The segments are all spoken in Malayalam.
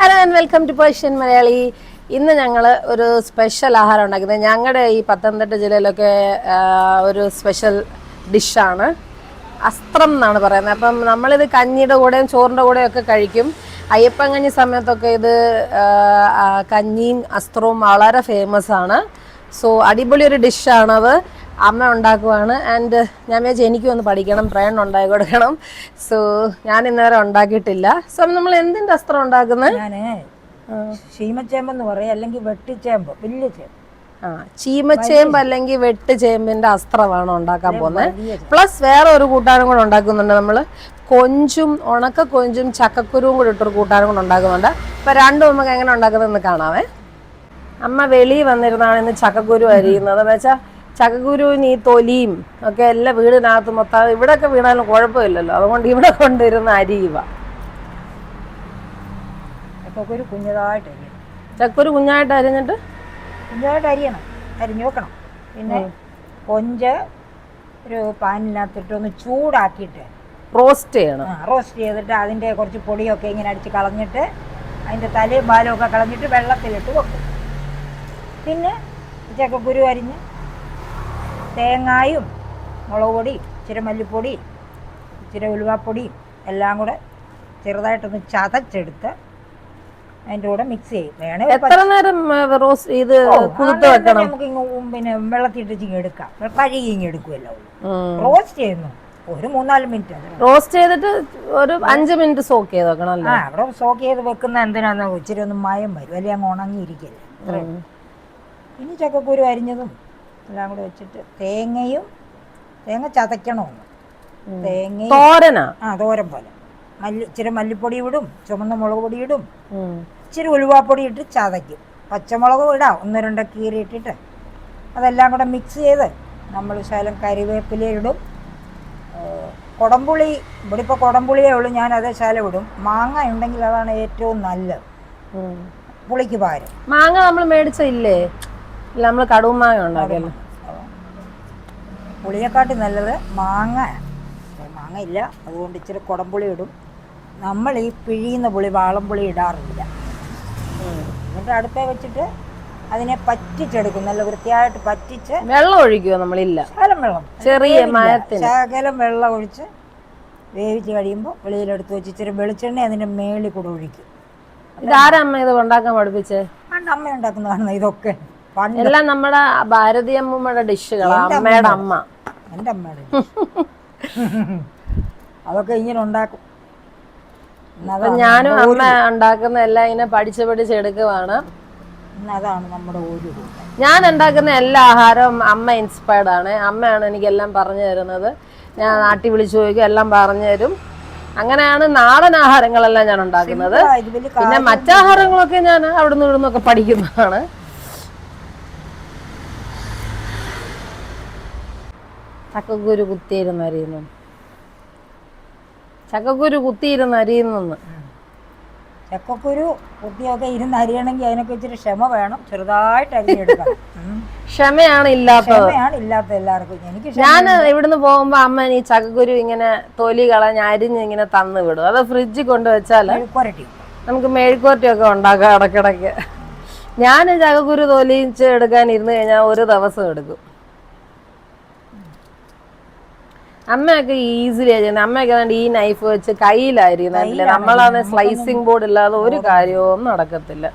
Hello and welcome to Persian Malayali ഇന്ന് ഞങ്ങൾ ഒരു സ്പെഷ്യൽ ആഹാരം ഉണ്ടാക്കുന്നത്. ഞങ്ങളുടെ ഈ പത്തനംതിട്ട ജില്ലയിലൊക്കെ ഒരു സ്പെഷ്യൽ ഡിഷാണ് അസ്ത്രം എന്നാണ് പറയുന്നത്. അപ്പം നമ്മളിത് കഞ്ഞിയുടെ കൂടെയും ചോറിന്റെ കൂടെയും ഒക്കെ കഴിക്കും. അയ്യപ്പൻ കഞ്ഞി സമയത്തൊക്കെ ഇത് കഞ്ഞിയും അസ്ത്രവും വളരെ ഫേമസ് ആണ്. സോ അടിപൊളി ഒരു ഡിഷാണത് അമ്മ ഉണ്ടാക്കുവാണ്. ആൻഡ് ഞാൻ വിചാരിച്ചു എനിക്കും ഒന്ന് പഠിക്കണം പ്രയൺ ഉണ്ടാക്കി കൊടുക്കണം. സോ ഞാൻ ഇന്നേരെ ഉണ്ടാക്കിയിട്ടില്ല. സോ നമ്മൾ എന്തിന്റെ അസ്ത്രം ഉണ്ടാക്കുന്നത്? ഞാൻ ശീമച്ചേമ്പെന്ന് പറയും അല്ലെങ്കിൽ വെട്ടിച്ചേമ്പ് വലിയ ചേമ്പ്. ആ ചീമച്ചേമ്പ് അല്ലെങ്കിൽ വെട്ട് ചേമ്പിന്റെ അസ്ത്രമാണ് ഉണ്ടാക്കാൻ പോകുന്നത്? പ്ലസ് വേറെ ഒരു കൂട്ടാനും കൂടെ ഉണ്ടാക്കുന്നുണ്ട് നമ്മൾ കൊഞ്ചും ഉണക്ക കൊഞ്ചും ചക്കക്കുരുവും കൂടെ ഇട്ടൊരു കൂട്ടാനും കൂടെ ഉണ്ടാക്കുന്നുണ്ട്. അപ്പൊ രണ്ടും നമുക്ക് എങ്ങനെ ഉണ്ടാക്കുന്നതെന്ന് കാണാവേ. അമ്മ വെളിയിൽ വന്നിരുന്നാണ് ഇന്ന് ചക്കക്കുരു അരിയുന്നത്. എന്ന് വെച്ചാൽ ചക്കക്കുരുവിന് ഈ തൊലിയും ഒക്കെ എല്ലാ വീടിനകത്ത് മൊത്തം ഇവിടെയൊക്കെ വീണാലും കുഴപ്പമില്ലല്ലോ. അതുകൊണ്ട് ഇവിടെ കൊണ്ടുവരുന്ന അരിയുക ചക്കൊരു കുഞ്ഞതായിട്ട് അരിയണം. ചക്കക്കുരു കുഞ്ഞായിട്ട് അരിഞ്ഞിട്ട്? കുഞ്ഞായിട്ട് അരിയണം. അരിഞ്ഞു വെക്കണം. പിന്നെ കൊഞ്ച് ഒരു പാനിനകത്തിട്ട് ഒന്ന് ചൂടാക്കിയിട്ട് റോസ്റ്റ് ചെയ്യണം. റോസ്റ്റ് ചെയ്തിട്ട് അതിന്റെ കുറച്ച് പൊടിയൊക്കെ ഇങ്ങനെ അടിച്ച് കളഞ്ഞിട്ട് അതിന്റെ തലയും പാലും ഒക്കെ കളഞ്ഞിട്ട് വെള്ളത്തിലിട്ട് വെക്കും. പിന്നെ ചക്കക്കുരു അരിഞ്ഞ് തേങ്ങായും മുളക് പൊടി ഇച്ചിരി മല്ലിപ്പൊടി ഇച്ചിരി ഉലുവാപ്പൊടിയും എല്ലാം കൂടെ ചെറുതായിട്ടൊന്ന് ചതച്ചെടുത്ത് അതിന്റെ കൂടെ മിക്സ് ചെയ്യും. വേണേ എത്ര നേരം റോസ്റ്റ് ഇത് കുതിർത്ത് വെക്കണം? നമുക്ക് ഇങ്ങ് പിന്നെ വെള്ളത്തിട്ട് ഇങ്ങ് എടുക്കാം. കഴുകി ഇങ്ങ് എടുക്കുമല്ലോ റോസ്റ്റ് ചെയ്യുന്നു. ഒരു മൂന്നാൽ മിനിറ്റ് റോസ്റ്റ് ചെയ്തിട്ട് ഒരു അഞ്ച് മിനിറ്റ് സോക്ക് ചെയ്ത് വെക്കണം ആ അവിടെ സോക്ക് ചെയ്ത് വെക്കുന്ന എന്തിനാന്ന് ഇച്ചിരി ഒന്ന് മയം വരും. അല്ലെങ്കിൽ അങ്ങ് ഉണങ്ങിയിരിക്കില്ല. ഇനി ചക്കക്കുരു അരിഞ്ഞതും എല്ലാം കൂടെ വെച്ചിട്ട് തേങ്ങയും തേങ്ങ ചതയ്ക്കണമെന്ന് തേങ്ങ തോരനാ? ആ തോരൻ പോലെ. മല്ലി ഇച്ചിരി മല്ലിപ്പൊടി ഇടും ചുമന്ന മുളക് പൊടി ഇടും. ഇച്ചിരി ഉലുവാപ്പൊടി ഇട്ട് ചതയ്ക്കും. പച്ചമുളക് ഇടാം ഒന്ന് രണ്ട് കീറി ഇട്ടിട്ട്. അതെല്ലാം കൂടെ മിക്സ് ചെയ്ത് നമ്മൾ ശകലം കരിവേപ്പില ഇടും. കുടംപുളി ഇവിടെ ഇപ്പോൾ കുടംപുളിയേ ഉള്ളൂ ഞാൻ അതേ ശകലം ഇടും. മാങ്ങ ഉണ്ടെങ്കിൽ അതാണ് ഏറ്റവും നല്ലത്. പുളിക്ക് പകരം. മാങ്ങ നമ്മൾ മേടിച്ച ഇല്ലേ നമ്മൾ കടുവ മാങ്ങ ഉണ്ടാക്കിയല്ലോ? പുളിയെക്കാട്ടി നല്ലത് മാങ്ങ. മാങ്ങ ഇല്ല. അതുകൊണ്ട് ഇച്ചിരി കുടംപുളി ഇടും. നമ്മൾ ഈ പിഴിയുന്ന പുളി വാളംപുളി ഇടാറില്ല. എന്നിട്ട് അടുപ്പേ വെച്ചിട്ട് അതിനെ പറ്റിച്ചെടുക്കും. നല്ല വൃത്തിയായിട്ട് പറ്റിച്ച് വെള്ളം ഒഴിക്കുമോ നമ്മളില്ല? ശകലം വെള്ളം. ചെറിയ ശകലം വെള്ളം ഒഴിച്ച് വേവിച്ച് കഴിയുമ്പോൾ വെളിയിലെടുത്ത് വെച്ച് ഇച്ചിരി വെളിച്ചെണ്ണ അതിന്റെ മേളിൽ കൂടെ ഒഴിക്കും. അമ്മ ഇത് ഉണ്ടാക്കാൻ പഠിപ്പിച്ചേ? അമ്മ ഉണ്ടാക്കുന്നതാണ് ഇതൊക്കെ. എല്ലാം നമ്മുടെ ഭാരതീയ അമ്മൂമ്മയുടെ ഡിഷുകളാ അമ്മയുടെ അമ്മ. എന്റെ അമ്മയുടെ അതൊക്കെ ഇങ്ങനെ ഉണ്ടാക്കും. ഞാനും അമ്മ ഉണ്ടാക്കുന്ന എല്ലാം ഇങ്ങനെ പഠിച്ച് പഠിച്ച് എടുക്കുവാണ്. അതാണ് നമ്മുടെ ഒരു ഞാൻ ഉണ്ടാക്കുന്ന എല്ലാ ആഹാരവും അമ്മ ഇൻസ്പയർഡ് ആണ്. അമ്മയാണ് എനിക്ക് എല്ലാം പറഞ്ഞു തരുന്നത്. ഞാൻ നാട്ടിൽ വിളിച്ചു ചോദിക്കും എല്ലാം പറഞ്ഞു തരും. അങ്ങനെയാണ് നാടൻ ആഹാരങ്ങളെല്ലാം ഞാൻ ഉണ്ടാക്കുന്നത്. പിന്നെ മറ്റാഹാരങ്ങളൊക്കെ ഞാൻ അവിടുന്ന് ഇവിടുന്നൊക്കെ പഠിക്കുന്നതാണ്. ചക്കക്കുരു കുത്തിയിരുന്ന് അരിയുന്നു. ചക്കക്കുരു കുത്തിയിരുന്ന് അരിയുന്നു ചക്കക്കുരു കുത്തിയൊക്കെ ഇരുന്ന് അരിയണമെങ്കിൽ അതിനൊക്കെ ഇച്ചിരി ക്ഷമ വേണം. ചെറുതായിട്ട് അരിഞ്ഞെടുക്കണം. ഉം. ക്ഷമയാണ് ഇല്ലാത്തത്. ക്ഷമയാണ് ഇല്ലാത്ത എല്ലാവർക്കും. എനിക്ക് ഞാൻ ഇവിടുന്ന് പോകുമ്പോ അമ്മ ഈ ചക്കക്കുരു ഇങ്ങനെ തൊലി കളഞ്ഞ് അരിഞ്ഞ് ഇങ്ങനെ തന്നു വിടും. അത് ഫ്രിഡ്ജിൽ കൊണ്ടുവച്ചാൽ നമുക്ക് നമുക്ക് മെഴുക്കുവരട്ടിയൊക്കെ ഉണ്ടാക്കാം ഇടക്കിടക്ക് ഞാൻ ചകക്കുരു തൊലിച്ച് എടുക്കാൻ ഇരുന്ന് കഴിഞ്ഞാൽ ഒരു ദിവസം എടുക്കും. അമ്മയൊക്കെ ഈസിലി ചെയ്യുന്നത് അമ്മയൊക്കെ അതുകൊണ്ട് ഈ നൈഫ് വെച്ച് കയ്യിലായിരിക്കുന്നില്ല നമ്മളാണ് സ്ലൈസിങ് ബോർഡ് ഇല്ലാതെ ഒരു കാര്യവും നടക്കത്തില്ല.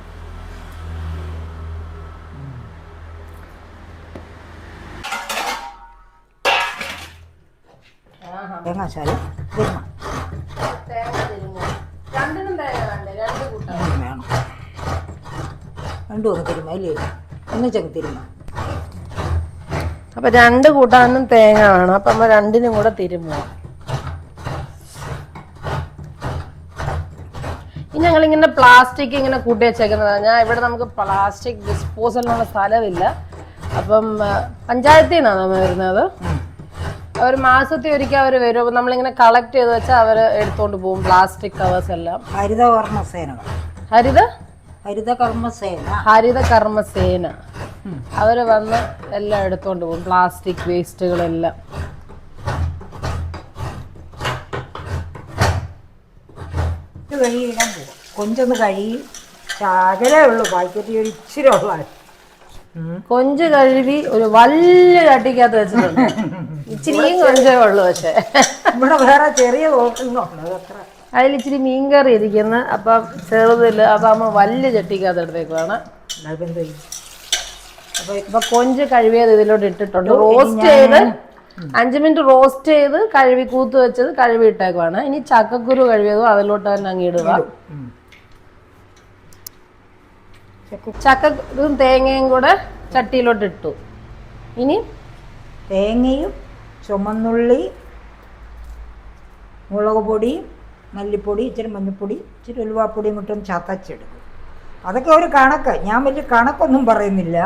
തേങ്ങാശാല രണ്ടും ഒന്ന് തിരുമ്മ അല്ലേ? ഒന്നിച്ചങ്ങ് തിരുമ്മ അപ്പൊ രണ്ട് കൂട്ടാനും തേങ്ങ വേണം അപ്പൊ നമ്മൾ രണ്ടിനും കൂടെ തിരുമ്പോ ഇനി ഞങ്ങൾ ഇങ്ങനെ പ്ലാസ്റ്റിക് ഇങ്ങനെ കൂട്ടി വെച്ചേക്കുന്നതാണ് ഞാൻ ഇവിടെ നമുക്ക് പ്ലാസ്റ്റിക് ഡിസ്പോസലിനുള്ള സ്ഥലമില്ല. അപ്പം പഞ്ചായത്തിൽ നിന്നാണ് നമ്മൾ വരുന്നത്. ഒരു മാസത്തിൽ ഒരിക്കൽ അവർ വരും. അപ്പം നമ്മളിങ്ങനെ കളക്ട് ചെയ്ത് വെച്ചാൽ അവർ എടുത്തോണ്ട് പോകും പ്ലാസ്റ്റിക് കവേഴ്സ് എല്ലാം. ഹരിത കർമ്മസേന ഹരിത? ഹരിത കർമ്മസേന ഹരിത കർമ്മസേന അവർ വന്ന് എല്ലാം എടുത്തുകൊണ്ട് പോകും. പ്ലാസ്റ്റിക് വേസ്റ്റുകളെല്ലാം. ഇത് വെളിയിടാൻ പോകും കൊഞ്ചൊന്ന് കഴുകി ശകലേ ഉള്ളൂ. പാക്കറ്റ് ഒരു ഇച്ചിരി ഉള്ള കൊഞ്ച് കഴുകി ഒരു വലിയ കട്ടിക്കകത്ത് വെച്ചിട്ടുണ്ട്. ഇച്ചിരിയും കൊഞ്ചേ ഉള്ളു പക്ഷെ. ഇവിടെ വേറെ ചെറിയ തോക്കുന്നുണ്ട് അതിൽ ഇച്ചിരി മീൻകറി ഇരിക്കുന്നു. അപ്പം ചെറുതിൽ അപ്പം അമ്മ വലിയ ചട്ടിക്കകത്ത് എടുത്തേക്കുവാണ്. അപ്പൊ കൊഞ്ച് കഴുകിയത് ഇതിലോട്ട് ഇട്ടിട്ടുണ്ട്. റോസ്റ്റ് ചെയ്ത് അഞ്ച് മിനിറ്റ് റോസ്റ്റ് ചെയ്ത് കഴുകി കൂത്ത് വെച്ചത് കഴുകി ഇട്ടേക്കുവാണ് ഇനി ചക്കക്കുരു കഴുകിയതും അതിലോട്ട് തന്നെ അങ്ങ് ഇടുക. ചക്കക്കുരും തേങ്ങയും കൂടെ ചട്ടിയിലോട്ട് ഇട്ടു. ഇനി തേങ്ങയും ചുമന്നുള്ളി മുളക് പൊടി മല്ലിപ്പൊടി ഇച്ചിരി മഞ്ഞൾപ്പൊടി ഇച്ചിരി ഉലുവാപ്പൊടിയും കിട്ടും ചതച്ചെടുക്കും. അതൊക്കെ ഒരു കണക്ക്. ഞാൻ വലിയ കണക്കൊന്നും പറയുന്നില്ല.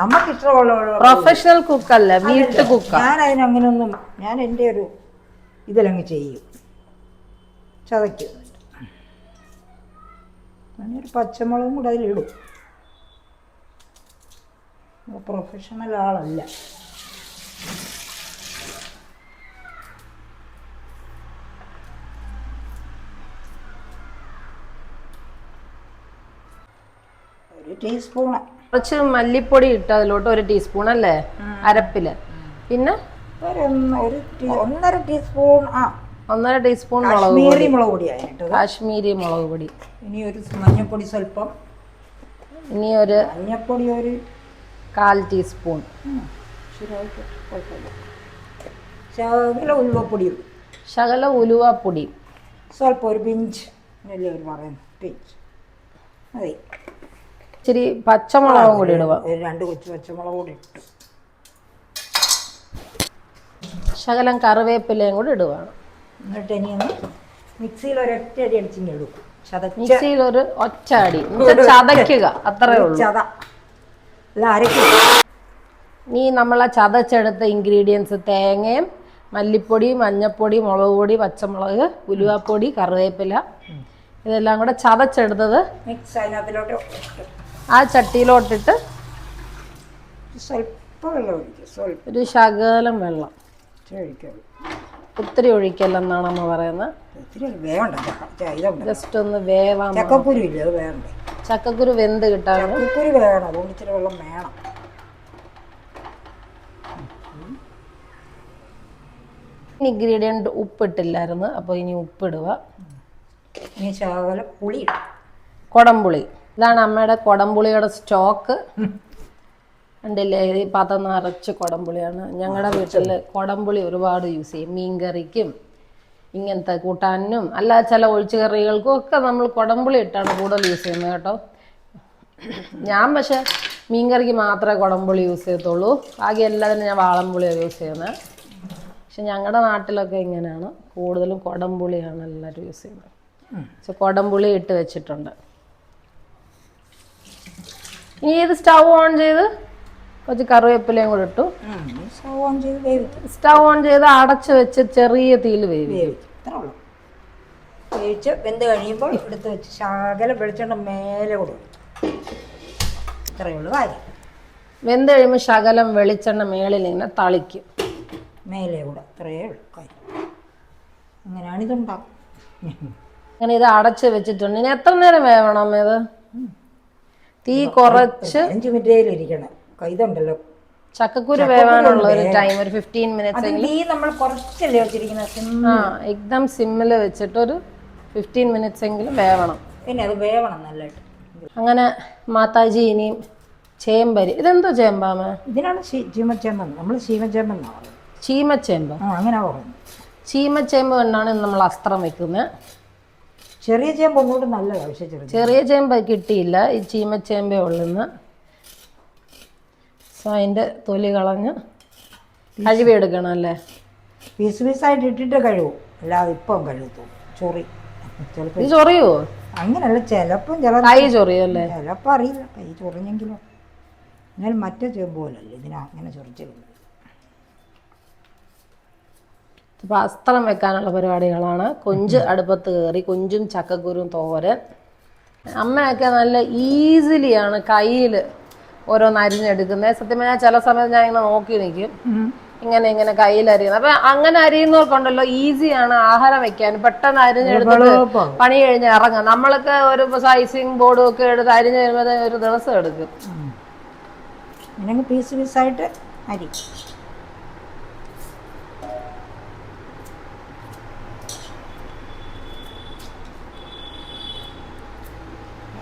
നമുക്ക് ഇഷ്ടമുള്ള പ്രൊഫഷണൽ കുക്കല്ല വീട്ടു കുക്ക ഞാൻ അതിനങ്ങനൊന്നും ഞാൻ എന്റെ ഒരു ഇതിലങ്ങ് ചെയ്യും. ചതയ്ക്കും. അങ്ങനെ ഒരു പച്ചമുളകും കൂടെ അതിലിടും. പ്രൊഫഷണൽ ആളല്ല. ഒരു ടീസ്പൂണ് കുറച്ച് മല്ലിപ്പൊടി ഇട്ട് അതിലോട്ട് ഒരു ടീസ്പൂൺ അല്ലേ? അരപ്പിൽ. പിന്നെ? ഒരു ഒന്നര ടീസ്പൂൺ ആ. ഒന്നര ടീസ്പൂൺ മുളക് കാശ്മീരി മുളക് പൊടിയായിട്ട് കാശ്മീരി മുളക് പൊടി. ഇനി ഒരു മഞ്ഞൾപ്പൊടി സ്വല്പം. ഇനി ഒരു മഞ്ഞൾപ്പൊടി ഒരു കാൽ ടീസ്പൂൺ. ശകല ഉലുവപ്പൊടി. ശകല ഉലുവപ്പൊടി. സ്വല്പം ഒരു പിഞ്ച്. പിഞ്ച്. അതെ ഇച്ചിരി പച്ചമുളകും കൂടി ഇടുക. രണ്ട് കൊച്ചു പച്ചമുളക് കൂടി ഇട്ടു. ശകലം കറിവേപ്പിലയും കൂടി ഇടുവാണ് എന്നിട്ട് ഇനി ഒന്ന് മിക്സിയിൽ ഒരൊറ്റ അടി അടിച്ചിങ്ങ് എടുക്കും. മിക്സിയിൽ ഒരു ഒറ്റ അടി. ചതയ്ക്കുക. അത്രേ ഉള്ളൂ. ചത. അല്ല നമ്മൾ ഇനി നമ്മളെ ചതച്ചെടുത്ത ഇൻഗ്രീഡിയൻസ് തേങ്ങയും മല്ലിപ്പൊടി മഞ്ഞപ്പൊടി മുളക് പൊടി പച്ചമുളക് ഉലുവാപ്പൊടി കറിവേപ്പില ഇതെല്ലാം കൂടെ ചതച്ചെടുത്തത് മിക്സ് അതിനകത്തിലോട്ട് ആ ചട്ടിയിലോട്ടിട്ട് സ്വല്പം വെള്ളം ഒഴിക്കും സ്വല്പം. ഒരു ശകലം വെള്ളം. ഒത്തിരി ഒഴിക്കല്ല ഒത്തിരി ഒഴിക്കല്ലെന്നാണ് അമ്മ പറയുന്നത്. വേണ്ട ജസ്റ്റ് ഒന്ന് വേവാൻ ചക്കക്കുരു ഇല്ല? അത് വേണ്ടേ ചക്കക്കുരു വെന്ത് കിട്ടാൻ ചക്കക്കുരു വേണം. അതുകൊണ്ട് ഇച്ചിരി വെള്ളം വേണം. ഇൻഗ്രീഡിയന്റ് ഉപ്പിട്ടില്ലായിരുന്നു. അപ്പോൾ ഇനി ഉപ്പിടുക. ഇനി ശകലം പുളി കൊടംപുളി. ഇതാണ് അമ്മയുടെ കൊടംപുളിയുടെ സ്റ്റോക്ക്. ഉണ്ടല്ലേ ഈ പതം നിറച്ച് കൊടംപുളിയാണ്. ഞങ്ങളുടെ വീട്ടിൽ കൊടംപുളി ഒരുപാട് യൂസ് ചെയ്യും. മീൻകറിക്കും ഇങ്ങനത്തെ കൂട്ടാനും അല്ല ചില ഒഴിച്ചു കറികൾക്കും ഒക്കെ നമ്മൾ കൊടംപുളി ഇട്ടാണ് കൂടുതൽ യൂസ് ചെയ്യുന്നത് കേട്ടോ. ഞാൻ പക്ഷെ മീൻകറിക്ക് മാത്രമേ കുടംപുളി യൂസ് ചെയ്യത്തുള്ളൂ. ബാക്കി എല്ലാത്തിനും ഞാൻ വാളംപുളിയാണ് യൂസ് ചെയ്യുന്നത്. പക്ഷെ ഞങ്ങളുടെ നാട്ടിലൊക്കെ ഇങ്ങനെയാണ്. കൂടുതലും കുടംപുളിയാണ് എല്ലാവരും യൂസ് ചെയ്യുന്നത്. പക്ഷെ കുടംപുളി ഇട്ട് വെച്ചിട്ടുണ്ട്. ഇനി ഇത് സ്റ്റൗ ഓൺ ചെയ്ത് കുറച്ച് കറിവേപ്പിലയും കൂടെ ഇട്ടു. ഉം, ഓൺ ചെയ്ത് വേവിക്കും. സ്റ്റൗ ഓൺ ചെയ്ത് അടച്ച് വെച്ച് ചെറിയ തീയിൽ വേവി വേവിക്കും. ഇത്രേ ഉള്ളൂ. വേവിച്ച് വെന്ത് കഴിയുമ്പോൾ എടുത്ത് വെച്ച് ശകലം വെളിച്ചെണ്ണ മേലെ കൊടുക്കും. ഇത്രയേ ഉള്ളൂ കാര്യം വെന്ത് കഴിയുമ്പോൾ ശകലം വെളിച്ചെണ്ണ മേളിൽ ഇങ്ങനെ തളിക്കും. മേലെ കൂടെ. ഇത്രയേ ഉള്ളൂ. കാര്യം അങ്ങനെയാണ് ഇതുണ്ടാക്കും അങ്ങനെ ഇത് അടച്ച് വെച്ചിട്ടുണ്ട്. ഇനി എത്ര നേരം വേവണം ഇത്? തീ കുറച്ച് അഞ്ച് മിനിറ്റേലിരിക്കണം ഇതുണ്ടല്ലോ. ചക്കക്കുരു വേവാനുള്ള ഒരു ടൈം ഒരു ഫിഫ്റ്റീൻ മിനിറ്റ്സ് നമ്മൾ കുറച്ചല്ലേ വെച്ചിരിക്കുന്നത്? ആ എക്ദം സിമ്മിൽ വെച്ചിട്ട് ഒരു ഫിഫ്റ്റീൻ മിനിറ്റ്സ് എങ്കിലും വേവണം. പിന്നെ അത് വേവണം നല്ലതായിട്ട്. അങ്ങനെ മാതാജി ഇനിയും ചേമ്പരി. ഇതെന്തോ ചേമ്പാമ? ഇതിനാണ് ചീമച്ചേമ്പെന്ന് നമ്മൾ ചീമച്ചേമ്പ്. അങ്ങനെ ചീമച്ചേമ്പ് കൊണ്ടാണ് നമ്മൾ അസ്ത്രം വെക്കുന്നത് ചെറിയ ചേമ്പ് ഒന്നുകൂടി നല്ലതാണ് പക്ഷേ ചെറിയ ചെറിയ ചേമ്പ് കിട്ടിയില്ല. ഈ ചീമച്ചേമ്പേ ഉള്ളുന്ന് സോ അതിന്റെ തൊലി കളഞ്ഞ് കഴുകിയെടുക്കണം അല്ലേ? പീസ് പീസായിട്ട് ഇട്ടിട്ട് കഴിവും അല്ലാതെ ഇപ്പം കഴുകും ചൊറി. ചിലപ്പോൾ ഇത് ചൊറിയോ? അങ്ങനല്ല ചിലപ്പം ചില കൈ ചൊറിയല്ലേ? ചിലപ്പോൾ അറിയില്ല. കൈ ചൊറിഞ്ഞെങ്കിലും. എന്നാൽ മറ്റേ ചേമ്പ് പോലല്ലേ ഇതിനാ അങ്ങനെ ചൊറിച്ചില്ല അപ്പോൾ അസ്ത്രം വെക്കാനുള്ള പരിപാടികളാണ്. കൊഞ്ച് അടുപ്പത്ത് കയറി കൊഞ്ചും ചക്കക്കുരും തോരൻ. അമ്മയൊക്കെ നല്ല ഈസിലിയാണ് കയ്യിൽ ഓരോന്ന് അരിഞ്ഞെടുക്കുന്നത്. സത്യം പറഞ്ഞാൽ ചില സമയത്ത് ഞാൻ ഇങ്ങനെ നോക്കി നിൽക്കും ഇങ്ങനെ ഇങ്ങനെ കയ്യിൽ അരിയുന്നത്. അപ്പൊ അങ്ങനെ അരിയുന്നവർക്കുണ്ടല്ലോ ഈസിയാണ് ആഹാരം വെക്കാൻ. പെട്ടെന്ന് അരിഞ്ഞെടുത്തിട്ട് എളുപ്പം. പണി കഴിഞ്ഞ് ഇറങ്ങാം. നമ്മളൊക്കെ ഒരു സൈസിങ് ബോർഡും ഒക്കെ എടുത്ത് അരിഞ്ഞ് വരുമ്പോൾ ഒരു ദിവസം എടുക്കും. പീസ് പീസായിട്ട് അരി.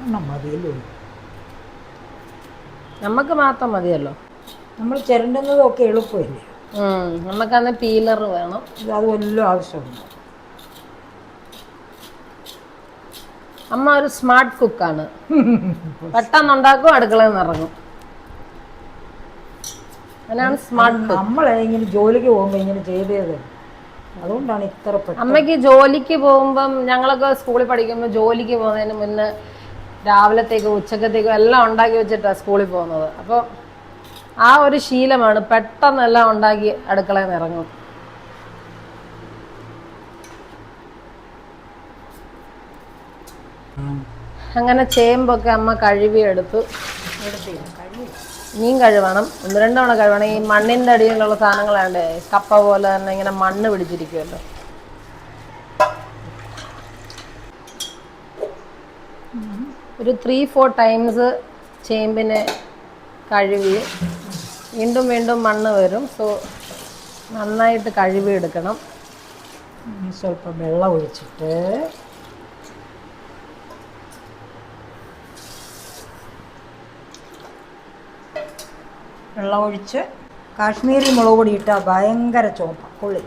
എണ്ണം മതിയല്ലോ. നമുക്ക് മാത്രം മതിയല്ലോ. നമ്മൾ ചിരണ്ടുന്നതും ഒക്കെ എളുപ്പമില്ലേ? നമുക്ക് നമുക്കന്ന് പീലർ വേണം. ഇത് അത് വല്ലതും ആവശ്യമുണ്ട്. അമ്മ ഒരു സ്മാർട്ട് കുക്കാണ് പെട്ടെന്ന് ഉണ്ടാക്കും അടുക്കളയിൽ നിറങ്ങും ഇറങ്ങും. അതിനാണ് സ്മാർട്ട് നമ്മളെ ഇങ്ങനെ ജോലിക്ക് പോകുമ്പോൾ ഇങ്ങനെ ചെയ്തത്. അതുകൊണ്ടാണ് ഇത്ര അമ്മയ്ക്ക് ജോലിക്ക് പോകുമ്പം ഞങ്ങളൊക്കെ സ്കൂളിൽ പഠിക്കുമ്പോൾ ജോലിക്ക് പോകുന്നതിന് മുന്നേ രാവിലത്തേക്കും ഉച്ചക്കത്തേക്കും എല്ലാം ഉണ്ടാക്കി വെച്ചിട്ടാണ് സ്കൂളിൽ പോകുന്നത്. അപ്പോൾ ആ ഒരു ശീലമാണ് പെട്ടെന്ന് എല്ലാം ഉണ്ടാക്കി അടുക്കളയിൽ നിന്ന് ഇറങ്ങും അങ്ങനെ ചേമ്പൊക്കെ അമ്മ കഴുകി എടുത്തു മീൻ കഴുകണം ഒന്ന് രണ്ട് തവണ കഴുകണം ഈ മണ്ണിന്റെ അടിയിലുള്ള സാധനങ്ങളാണ്ട് കപ്പ പോലെ തന്നെ ഇങ്ങനെ മണ്ണ് പിടിച്ചിരിക്കുമല്ലോ. ഒരു ത്രീ ഫോർ ടൈംസ് ചേമ്പിനെ കഴുകി വീണ്ടും വീണ്ടും മണ്ണ് വരും. സോ നന്നായിട്ട് കഴുകി എടുക്കണം സ്വല്പം വെള്ളം ഒഴിച്ചിട്ട് വെള്ളം ഒഴിച്ച് കാശ്മീരി മുളക് പൊടി ഇട്ടാൽ ഭയങ്കര ചുവപ്പ കൊള്ളി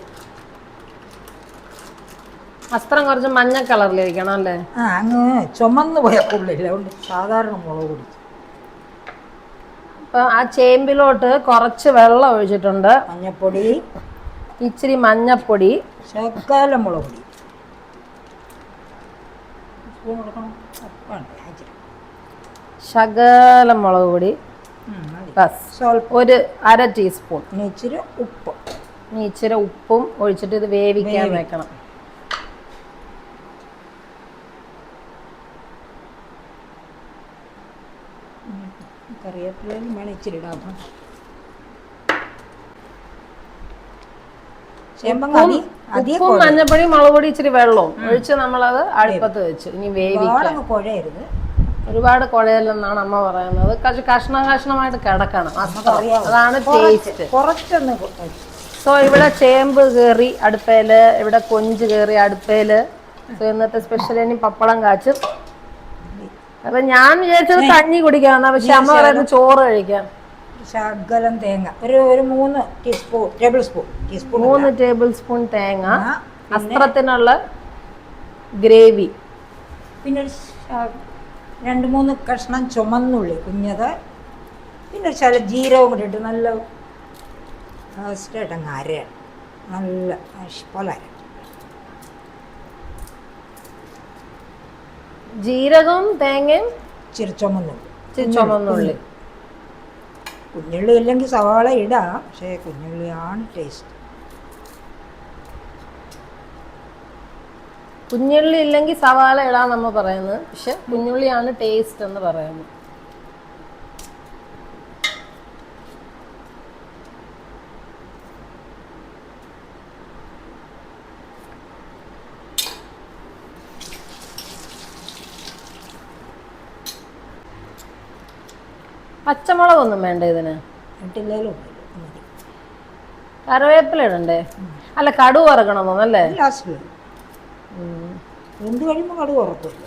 വസ്ത്രം കുറച്ച് മഞ്ഞ കളറിലിരിക്കണം അല്ലേ? ആ അങ്ങ് ചുമന്ന് പോയ കൊള്ളില്ല അതുകൊണ്ട് സാധാരണ മുളക് പൊടി. അപ്പം ആ ചേമ്പിലോട്ട് കുറച്ച് വെള്ളം ഒഴിച്ചിട്ടുണ്ട്. മഞ്ഞപ്പൊടി. ഇച്ചിരി മഞ്ഞപ്പൊടി. ശക്കാല മുളക് പൊടി. സ്പൂൺ കൊടുക്കണം. ശകലം മുളക് പൊടി. ബസ്. ഒരു അര ടീസ്പൂൺ. ഇച്ചിരി ഉപ്പ്. ഇച്ചിരി ഉപ്പും ഒഴിച്ചിട്ട് ഇത് വേവിക്കാൻ വെക്കണം. വേണം ഇച്ചിരി ഇടാം അധികം ഉപ്പും മഞ്ഞപ്പൊടി മുളക് പൊടി ഇച്ചിരി വെള്ളവും ഒഴിച്ച് നമ്മളത് അടുപ്പത്ത് വെച്ചു. ഇനി വേവിക്കാം. കുഴയരുത്. ഒരുപാട് കുഴയല്ലെന്നാണ് അമ്മ പറയുന്നത്. കുറച്ച് കഷ്ണം കഷ്ണമായിട്ട് കിടക്കണം. അതാണ് ടേസ്റ്റ് കുറച്ചൊന്ന് സോ ഇവിടെ ചേമ്പ് കയറി അടുപ്പേൽ ഇവിടെ കൊഞ്ച് കയറി അടുപ്പേൽ. സോ ഇന്നത്തെ സ്പെഷ്യൽ ഇനി പപ്പടം കാച്ചും. അപ്പൊ ഞാൻ വിചാരിച്ചത് കഞ്ഞി കുടിക്കാന്നാ പക്ഷെ അമ്മ പറയുന്നത് ചോറ് കഴിക്കാം. ശകലം തേങ്ങ. ഒരു ഒരു മൂന്ന് ടീസ്പൂൺ ടേബിൾ സ്പൂൺ ടീസ്പൂൺ മൂന്ന് ടേബിൾ സ്പൂൺ തേങ്ങ അസ്ത്രത്തിനുള്ള ഗ്രേവി. പിന്നെ ഒരു രണ്ട് മൂന്ന് കഷ്ണം ചുമന്നുള്ളി കുഞ്ഞത്. പിന്നെ ഒരു ജീരകം ജീരകവും കൂടി ഇട്ട് നല്ല ഫസ്റ്റ് അങ്ങ് അര നല്ല പോലെ അരയണം ജീരകവും തേങ്ങയും ഇച്ചിരി ചുമന്നുള്ളി കുഞ്ഞുള്ളി ഇല്ലെങ്കിൽ സവാള ഇടാം പക്ഷേ കുഞ്ഞുള്ളിയാണ് ടേസ്റ്റ് കുഞ്ഞുള്ളി ഇല്ലെങ്കിൽ സവാള ഇടാൻ നമ്മൾ പറയുന്നത്. പക്ഷെ കുഞ്ഞുള്ളിയാണ് ടേസ്റ്റ് എന്ന് പറയുന്നത്. പച്ചമുളകൊന്നും വേണ്ട ഇതിന്? ഇട്ടില്ലേലും മതി. കറിവേപ്പില ഇടണ്ടേ? അല്ല കടു വറക്കണമെന്നല്ലേ ലാസ്റ്റ് എന്ത് കഴിയുമ്പോൾ കടുക് ഉറപ്പില്ല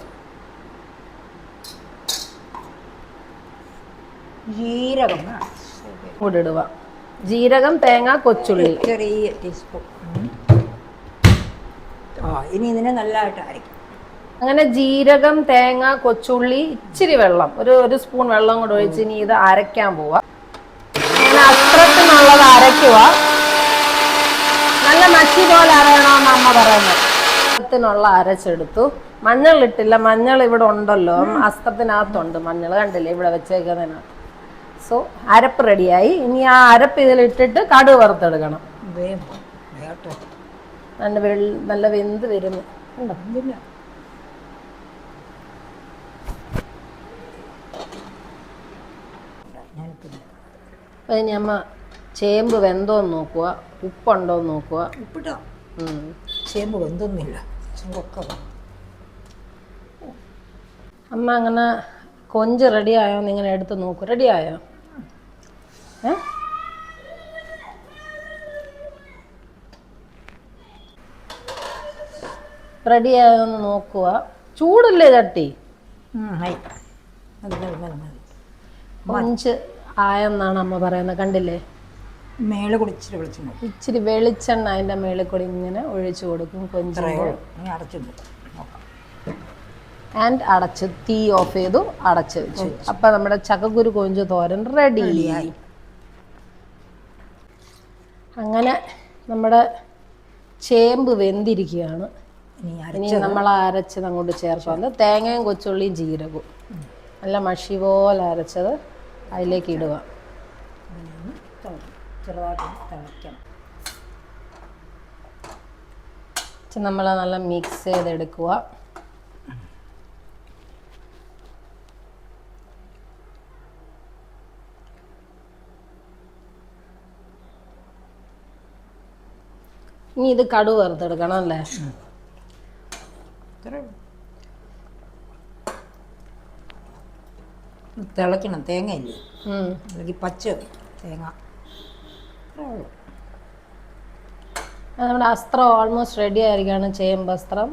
ജീരകം. കൂടി ഇടുക. ജീരകം തേങ്ങ കൊച്ചുള്ളി. ചെറിയ ടീസ്പൂൺ ആ ഇനി ഇതിനെ നല്ലതായിട്ട് അരയ്ക്കും. അങ്ങനെ ജീരകം തേങ്ങ കൊച്ചുള്ളി ഇച്ചിരി വെള്ളം. ഒരു ഒരു സ്പൂൺ വെള്ളം കൂടെ ഒഴിച്ച് ഇനി ഇത് അരയ്ക്കാൻ പോവാ. അങ്ങനെ അസ്ത്രത്തിനുള്ളത് അരയ്ക്കുക നല്ല മച്ചി പോലെ അരയണമെന്ന് അമ്മ പറയുന്നത് അത്രത്തിനുള്ള അരച്ചെടുത്തു. മഞ്ഞൾ ഇട്ടില്ല. മഞ്ഞൾ ഇവിടെ ഉണ്ടല്ലോ. അസ്ത്രത്തിനകത്തുണ്ട് മഞ്ഞൾ. കണ്ടില്ലേ? ഇവിടെ വെച്ചേക്കുന്നതിനകത്ത്. സോ അരപ്പ് റെഡിയായി. ഇനി ആ അരപ്പ് ഇതിലിട്ടിട്ട് കടുക് വറുത്തെടുക്കണം. നല്ല വെള്ള നല്ല വെന്ത് വരുന്നു. ഉണ്ടോ അപ്പോൾ ഇനി അമ്മ ചേമ്പ് വെന്തോന്ന് നോക്കുക ഉപ്പുണ്ടോ എന്ന് നോക്കുക ഉപ്പിട്ടോ ചേമ്പ് വെന്തൊന്നുമില്ല. ചേമ്പൊക്കെ അമ്മ അങ്ങനെ കൊഞ്ച് റെഡിയായോ എന്ന് ഇങ്ങനെ എടുത്ത് നോക്കൂ. ആയോ? ഏ? റെഡി ആയോ എന്ന് നോക്കുക ചൂടല്ലേ ചട്ടി? മതി മതി മതി മതി കൊഞ്ച് ആയെന്നാണ് അമ്മ പറയുന്നത്. കണ്ടില്ലേ? മേൾ കൂടി ഇച്ചിരി വെളിച്ചെണ്ണ ഇച്ചിരി വെളിച്ചെണ്ണ അതിന്റെ മേളിൽ കൂടി ഇങ്ങനെ ഒഴിച്ചു കൊടുക്കും കൊഞ്ചും ആൻഡ് അടച്ച് തീ ഓഫ് ചെയ്തു അടച്ച് വെച്ചു. അപ്പൊ നമ്മുടെ ചക്കക്കുരു കൊഞ്ച് തോരൻ റെഡിയായി. അങ്ങനെ നമ്മുടെ ചേമ്പ് വെന്തിരിക്കുകയാണ്. ഇനി നമ്മൾ അരച്ചത് അങ്ങോട്ട് ചേർക്കാം തേങ്ങയും കൊച്ചുള്ളിയും ജീരകവും. നല്ല മഷി പോലെ അരച്ചത്. അതിലേക്ക് ഇടുക. നമ്മൾ നല്ല മിക്സ് ചെയ്തെടുക്കുക. ഇനി ഇത് കടുവ് വറുത്തെടുക്കണം അല്ലേ ഇത്രേ ഉള്ളൂ. ഇത് തിളയ്ക്കണം തേങ്ങയില്ലേ? ഇല്ലേ അല്ലെങ്കിൽ പച്ച തേങ്ങ. അത് നമ്മുടെ അസ്ത്രം ഓൾമോസ്റ്റ് റെഡി ആയിരിക്കുകയാണ് ചേമ്പ് അസ്ത്രം.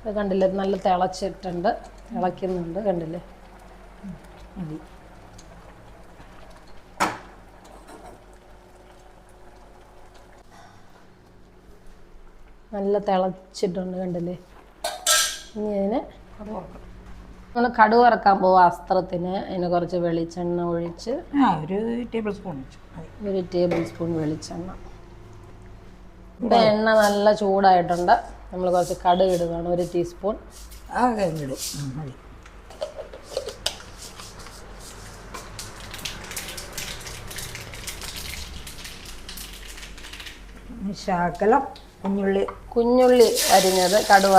ഇത് കണ്ടില്ലേ? നല്ല തിളച്ചിട്ടുണ്ട്. തിളയ്ക്കുന്നുണ്ട് കണ്ടില്ലേ? മതി. നല്ല തിളച്ചിട്ടുണ്ട് കണ്ടില്ലേ? ഇനി അതിന് അത് നമ്മൾ കടു വറക്കാൻ പോവുക അസ്ത്രത്തിന്. അതിന് കുറച്ച് വെളിച്ചെണ്ണ ഒഴിച്ച് ആ ഒരു ടേബിൾ സ്പൂൺ ഒരു ടേബിൾ സ്പൂൺ വെളിച്ചെണ്ണ. ഇപ്പം എണ്ണ നല്ല ചൂടായിട്ടുണ്ട്. നമ്മൾ കുറച്ച് കടുക് ഇടുകയാണ്. ഒരു ടീസ്പൂൺ. ആ കഴിഞ്ഞിടും ഉം, മതി. ഇനി കുഞ്ഞുള്ളി. കുഞ്ഞുള്ളി അരിഞ്ഞത് കടു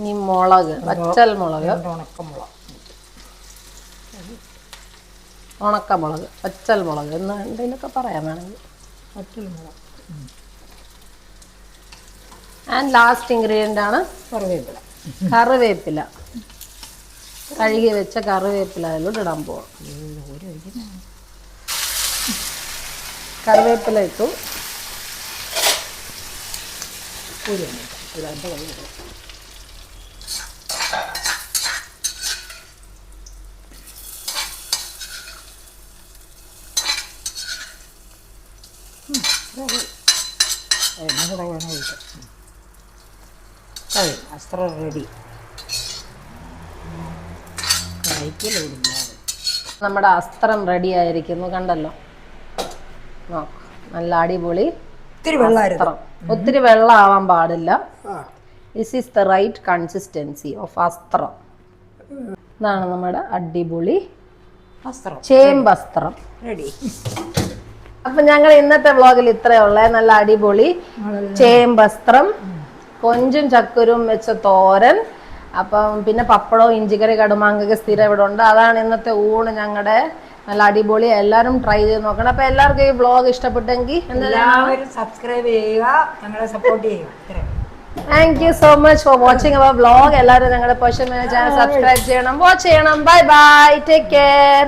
ഇനി മുളക് പച്ചൽ മുളക്. ഉണക്കമുളക്. ഉണക്കമുളക് പച്ചൽ മുളക് എന്ന് എന്തെങ്കിലുമൊക്കെ പറയാൻ വേണമെങ്കിൽ. പച്ചമുളക് ആൻഡ് ലാസ്റ്റ് ഇൻഗ്രീഡിയന്റ് ആണ് കറിവേപ്പില. കറിവേപ്പില. കഴുകി വെച്ച കറിവേപ്പില അതിലോട്ട് ഇടാൻ പോകണം കറിവേപ്പില ഇട്ടു. ഒരു ഇത് എന്റെ കറിവേപ്പില എണ്ണ കൂടെ വേണം ഒഴിക്കാം കഴി അസ്ത്രം റെഡി. നമ്മുടെ അസ്ത്രം റെഡി ആയിരിക്കുന്നു കണ്ടല്ലോ. നല്ല അടിപൊളി ഇത്തിരി വെള്ളം അസ്ത്രം. ഒത്തിരി വെള്ളം ആവാൻ പാടില്ല this is the right consistency of asthram. ഇതാണ് നമ്മുടെ അടിപൊളി അസ്ത്രം. ചേമ്പസ്ത്രം റെഡി അപ്പൊ ഞങ്ങൾ ഇന്നത്തെ വ്ളോഗിൽ ഇത്രയുള്ള നല്ല അടിപൊളി ചേമ്പസ്ത്രം കൊഞ്ചും ചക്കരും വെച്ച തോരൻ. അപ്പം പിന്നെ പപ്പടവും ഇഞ്ചിക്കറി കടുമാങ്ങൊക്കെ സ്ഥിരം ഇവിടെ ഉണ്ട്. അതാണ് ഇന്നത്തെ ഊണ് ഞങ്ങളുടെ നല്ല അടിപൊളി. എല്ലാവരും ട്രൈ ചെയ്ത് നോക്കണം. അപ്പൊ എല്ലാവർക്കും ഈ വ്ളോഗ് ഇഷ്ടപ്പെട്ടെങ്കിൽ സബ്സ്ക്രൈബ് ചെയ്യുക. ഞങ്ങളെ സപ്പോർട്ട് ചെയ്യുക. Thank you so much for watching our vlog എല്ലാവരും ഞങ്ങളുടെ പശു ചാനൽ സബ്സ്ക്രൈബ് ചെയ്യണം. വാച്ച് ചെയ്യണം. Bye bye take care